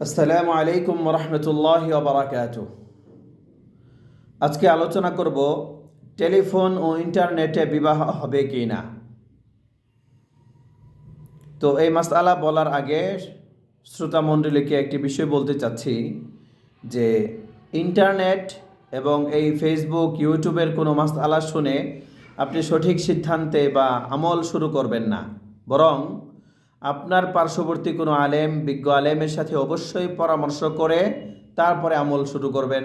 আসসালামু আলাইকুম রহমতুল্লাহ বারাকাত আজকে আলোচনা করব টেলিফোন ও ইন্টারনেটে বিবাহ হবে কি না তো এই মাসআলা বলার আগে শ্রোতা মণ্ডলীকে একটি বিষয় বলতে চাচ্ছি যে ইন্টারনেট এবং এই ফেসবুক, ইউটিউবের কোনো মাসআলা শুনে আপনি সঠিক সিদ্ধান্তে বা আমল শুরু করবেন না। বরং আপনার পার্শ্ববর্তী কোনো আলেম, বিজ্ঞ আলেমের সাথে অবশ্যই পরামর্শ করে তারপরে আমল শুরু করবেন।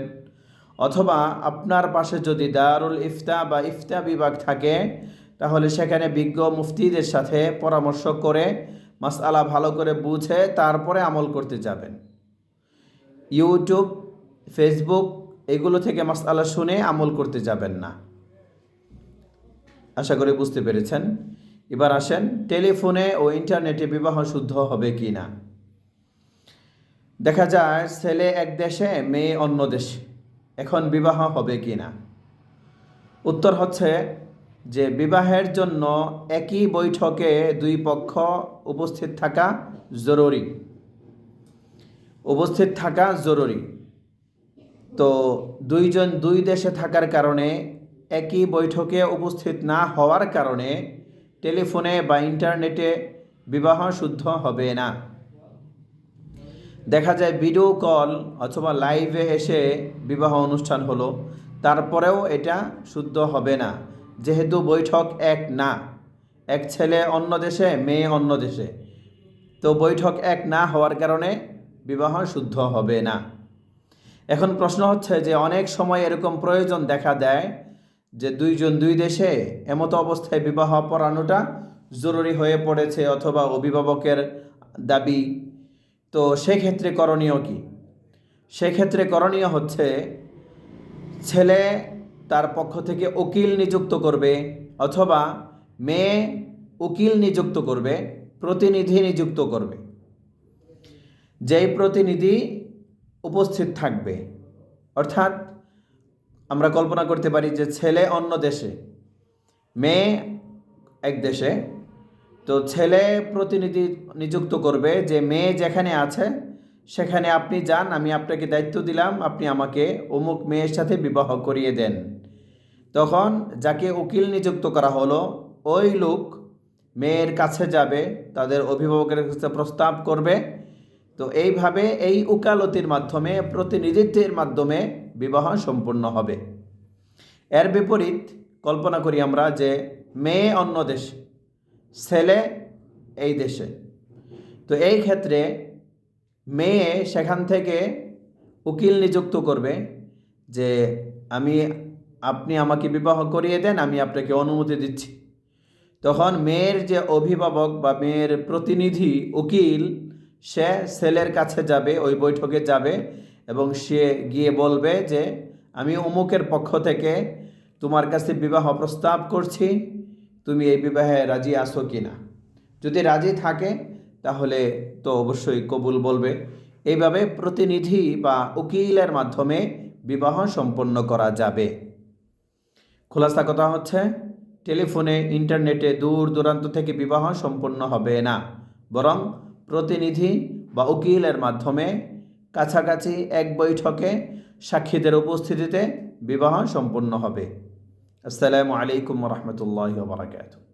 অথবা আপনার পাশে যদি দারুল ইফতা বা ইফতা বিভাগ থাকে, তাহলে সেখানে বিজ্ঞ মুফতিদের সাথে পরামর্শ করে মাসআলা ভালো করে বুঝে তারপরে আমল করতে যাবেন। ইউটিউব, ফেসবুক, এগুলো থেকে মাসআলা শুনে আমল করতে যাবেন না। আশা করি বুঝতে পেরেছেন। এবার আসেন, টেলিফোনে ও ইন্টারনেটে বিবাহ শুদ্ধ হবে কি না দেখা যায়, ছেলে এক দেশে, মেয়ে অন্য দেশে। এখন বিবাহ হবে কি না উত্তর হচ্ছে যে বিবাহের জন্য একই বৈঠকে দুই পক্ষ উপস্থিত থাকা জরুরি। উপস্থিত থাকা জরুরি। তো দুইজন দুই দেশে থাকার কারণে একই বৈঠকে উপস্থিত না হওয়ার কারণে টেলিফোনে বা ইন্টারনেটে বিবাহ শুদ্ধ হবে না। দেখা যায় ভিডিও কল অথবা লাইভে এসে বিবাহ অনুষ্ঠান হলো, তারপরেও এটা শুদ্ধ হবে না। যেহেতু বৈঠক এক না, এক ছেলে অন্য দেশে, মেয়ে অন্য দেশে। তো বৈঠক এক না হওয়ার কারণে বিবাহ শুদ্ধ হবে না। এখন প্রশ্ন হচ্ছে যে অনেক সময় এরকম প্রয়োজন দেখা দেয় যে দুইজন দুই দেশে এমতো অবস্থায় বিবাহ পড়ানোটা জরুরি হয়ে পড়েছে অথবা অভিভাবকের দাবি। তো সেক্ষেত্রে করণীয় কি? সেক্ষেত্রে করণীয় হচ্ছে ছেলে তার পক্ষ থেকে উকিল নিযুক্ত করবে অথবা মেয়ে উকিল নিযুক্ত করবে, প্রতিনিধি নিযুক্ত করবে। যেই প্রতিনিধি উপস্থিত থাকবে, অর্থাৎ আমরা কল্পনা করতে পারি যে ছেলে অন্য দেশে, মেয়ে এক দেশে, তো ছেলে প্রতিনিধি নিযুক্ত করবে যে মেয়ে যেখানে আছে, সেখানে আপনি যান, আমি আপনাকে দায়িত্ব দিলাম, আপনি আমাকে অমুক মেয়ের সাথে বিবাহ করিয়ে দেন। তখন যাকে উকিল নিযুক্ত করা হলো, ওই লোক মেয়ের কাছে যাবে, তাদের অভিভাবকের কাছে প্রস্তাব করবে। তো এইভাবে এই উকালতির মাধ্যমে, প্রতিনিধিত্বের মাধ্যমে বিবাহ সম্পূর্ণ হবে। এর বিপরীত কল্পনা করি আমরা যে মেয়ে অন্য দেশে, ছেলে এই দেশে। তো এই ক্ষেত্রে মেয়ে সেখান থেকে উকিল নিযুক্ত করবে যে আমি, আপনি আমাকে বিবাহ করিয়ে দেন, আমি আপনাকে অনুমতি দিচ্ছি। তখন মেয়ের যে অভিভাবক বা মেয়ের প্রতিনিধি উকিল, সে ছেলের কাছে যাবে, ওই বৈঠকে যাবে এবং সে গিয়ে বলবে যে, আমি অমুকের পক্ষ থেকে তোমার কাছে বিবাহ প্রস্তাব করছি। তুমি এই বিবাহে রাজি আসো কি না? যদি রাজি থাকে, তাহলে তো অবশ্যই কবুল বলবে। এইভাবে প্রতিনিধি বা উকিলের মাধ্যমে বিবাহ সম্পন্ন করা যাবে। খোলাসা কথা হচ্ছে, টেলিফোনে, ইন্টারনেটে দূর দূরান্ত থেকে বিবাহ সম্পন্ন হবে না। বরং প্রতিনিধি বা উকিলের মাধ্যমে কাছাকাছি এক বৈঠকে সাক্ষীদের উপস্থিতিতে বিবাহ সম্পন্ন হবে। আসসালামু আলাইকুম রহমতুল্লাহ বারাকাতু